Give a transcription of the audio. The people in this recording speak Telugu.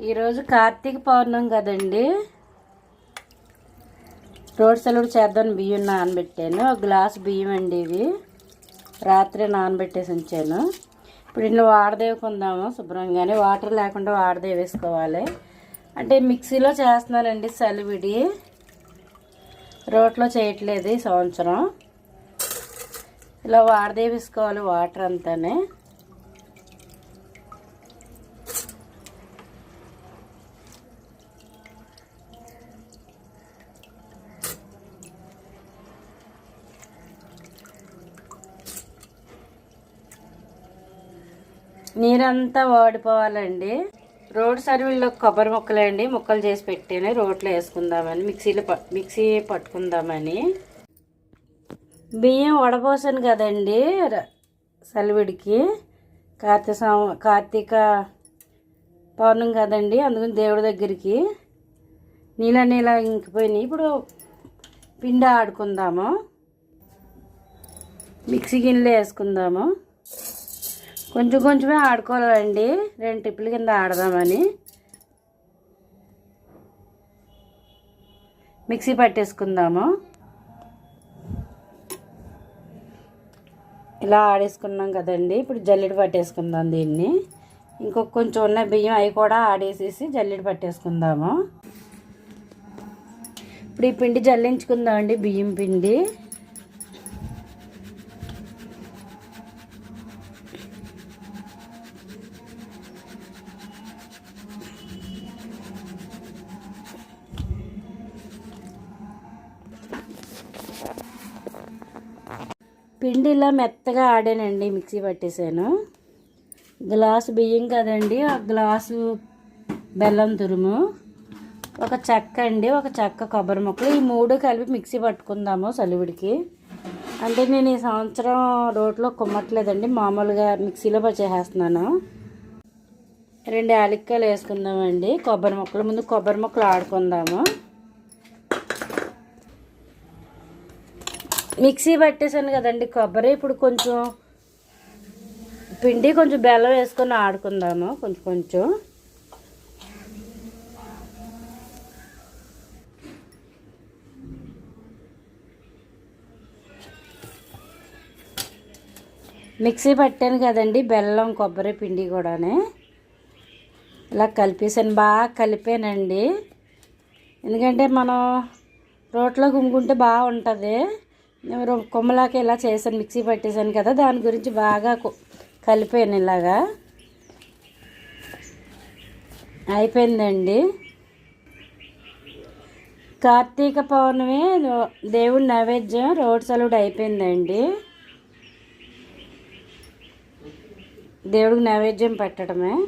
ఈరోజు కార్తీక పౌర్ణం కదండి. రోడ్ సెలవుడు చేద్దాం బియ్యం నానబెట్టాను. ఒక గ్లాస్ బియ్యం అండి ఇవి. రాత్రి నానబెట్టేసి ఉంచాను. ఇప్పుడు ఇంట్లో వాడదేవుకుందాము శుభ్రంగానే. వాటర్ లేకుండా వాడదేవేసుకోవాలి అంటే మిక్సీలో చేస్తున్నానండి సలివిడి. రోట్లో చేయట్లేదు ఈ సంవత్సరం. ఇలా వాడదేవేసుకోవాలి వాటర్ అంతానే. నీరంతా వాడిపోవాలండి. రోడ్ సర్వీల్లో కొబ్బరి ముక్కలండి ముక్కలు చేసి పెట్టాను రోట్లో వేసుకుందామని మిక్సీలో మిక్సీ పట్టుకుందామని. బియ్యం వడపోసాను కదండి ర- సలివిడికి. కార్తీక కార్తీక పౌర్ణం కదండి అందుకని దేవుడి దగ్గరికి. నీళ్ళ నీళ్ళ ఇంకిపోయినాయి. ఇప్పుడు పిండి ఆడుకుందాము. మిక్సీ గిన్నెలో వేసుకుందాము. కొంచెం కొంచెమే ఆడుకోవాలండి. రెండు టిప్పుల కింద ఆడదామని. మిక్సీ పట్టేసుకుందాము. ఇలా ఆడేసుకున్నాం కదండి. ఇప్పుడు జల్లెడ పట్టేసుకుందాం దీన్ని. ఇంకొక కొంచెం ఉన్న బియ్యం అవి కూడా ఆడేసేసి జల్లెడ పట్టేసుకుందాము. ఇప్పుడు ఈ పిండి జల్లించుకుందామండి బియ్యం పిండి. పిండి ఇలా మెత్తగా ఆడానండి మిక్సీ పట్టేసాను. గ్లాసు బియ్యం కదండి ఒక గ్లాసు బెల్లం తురుము ఒక చెక్క అండి ఒక చెక్క కొబ్బరి ముక్కలు ఈ మూడు కలిపి మిక్సీ పట్టుకుందాము సలివిడికి. అంటే నేను ఈ సంవత్సరం రోట్లో కుమ్మట్లేదండి మామూలుగా మిక్సీలో పచ్చేసేస్తున్నాను రెండు యాలక్కాయలు వేసుకుందామండి కొబ్బరి ముక్కలు ముందు కొబ్బరి ముక్కలు ఆడుకుందాము. మిక్సీ పట్టేసాను కదండి కొబ్బరి ఇప్పుడు కొంచెం పిండి కొంచెం బెల్లం వేసుకొని ఆడుకుందాము కొంచెం కొంచెం. మిక్సీ పట్టాను కదండి బెల్లం కొబ్బరి పిండి కూడానే. ఇలా కలిపేసాను బాగా కలిపానండి. ఎందుకంటే మనం రోట్లో గుమ్ముకుంటే బాగుంటుంది. కొమ్మలాకి ఇలా చేశాను మిక్సీ పట్టేశాను కదా దాని గురించి బాగా కలిపాను ఇలాగా. అయిపోయిందండి. కార్తీక పౌర్ణమి దేవుడి నైవేద్యం రోడ్ సలుడు అయిపోయిందండి. దేవుడికి నైవేద్యం పెట్టడమే.